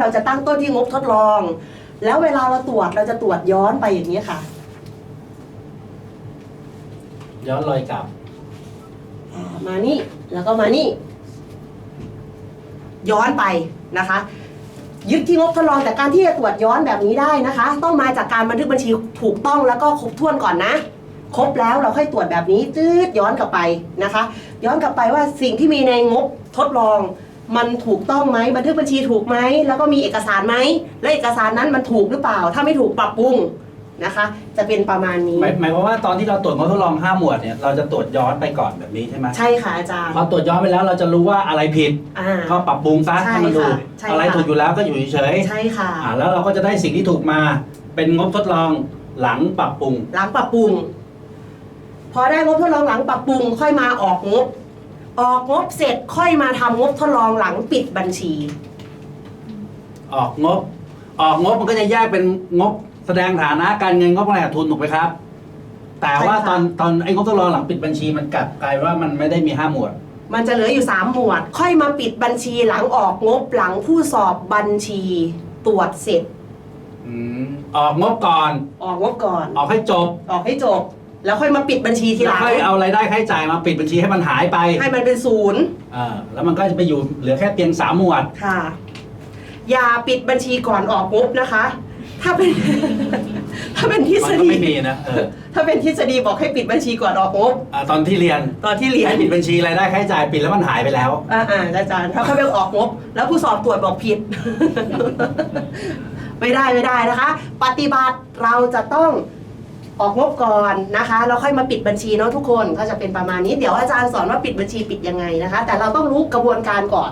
เราจะตั้งต้นที่งบทดลอง แล้วเวลาเราตรวจเราจะตรวจย้อนไปอย่างนี้ค่ะ ย้อนรอยกลับอ่ามานี่แล้วก็มานี่ ย้อนไปนะคะ ยึดที่งบทดลองแต่การที่จะตรวจย้อนแบบนี้ได้นะคะ ต้องมาจากการบันทึกบัญชีถูกต้องแล้วก็ครบถ้วนก่อนนะครบแล้วเราค่อยตรวจแบบนี้จืดย้อนกลับไปนะคะ ย้อนกลับไปว่าสิ่งที่มีในงบทดลอง มันถูกต้องไหมบันทึกบัญชีถูกไหมแล้วก็มีเอกสารไหมและเอกสารนั้นมันถูกหรือเปล่า ถ้าไม่ถูกปรับปรุงนะคะ จะเป็นประมาณนี้ หมายหมายความว่าตอนที่เราตรวจงบทดลองห้าหมวดเนี่ยเราจะตรวจย้อนไปก่อนแบบนี้ใช่ไหมใช่ค่ะอาจารย์พอตรวจย้อนไปแล้วเราจะรู้ว่าอะไรผิดอ่า ก็ปรับปรุงซะใช่ให้มันถูกค่ะใช่อะไรค่ะถูกอยู่แล้วก็อยู่เฉยใช่ค่ะ ๆอ่าแล้วเราก็จะได้สิ่งที่ถูกมา เป็นงบทดลองหลังปรับปรุง หลังปรับปรุง พอได้งบทดลองหลังปรับปรุงค่อยมาออกงบ ออกงบเสร็จค่อยมาทำงบทดลองหลังปิดบัญชี ออกงบ ออกงบมันก็จะแยกเป็นงบแสดงฐานะการเงินงบการทุนถูกไหมครับ แต่ว่าใช่ค่ะ ตอนตอนไอ้งบทดลองหลังปิดบัญชีมันกลับกลายว่ามันไม่ได้มีห้าหมวด มันจะเหลืออยู่สามหมวด ค่อยมาปิดบัญชีหลังออกงบหลังผู้สอบบัญชีตรวจเสร็จ อืมออกงบก่อน ออกงบก่อน ออกให้จบ ออกให้จบ แล้วค่อยมาปิดบัญชีทีหแล้วลังค่อยเอารายได้ค่าใช้จ่ายมาปิดบัญชีให้มันหายไปให้มันเป็นศูนย์อ่าแล้วมันก็จะไปอยู่เหลือแค่เพียงสามหมวดค่ะ อย่าปิดบัญชีก่อนออกงบนะคะ ถ้าเป็น ถ้าเป็นทฤมัษนก็ฎีไม่มีนะเออถ้าเป็นทฤษฎีบอกให้ปิดบัญชีก่อนออกงบอ่าตอนที่เรียนตอนที่เรียน ให้ปิดบัญชีรายได้ค่าใช้จ่ายปิดแล้วมันหายไปแล้ว อ่าอ่าอาจารย์ถ้าเขาไปออกงบ แล้วผู้สอบตรวจบอกผิด ไม่ได้ไม่ได้นะคะ ปฏิบัติเราจะต้อง ออกงบก่อนนะคะแล้วค่อยมาปิดบัญชีเนาะทุกคนก็จะเป็นประมาณนี้ เดี๋ยวอาจารย์สอนว่าปิดบัญชีปิดยังไงนะคะ แต่เราต้องรู้กระบวนการก่อน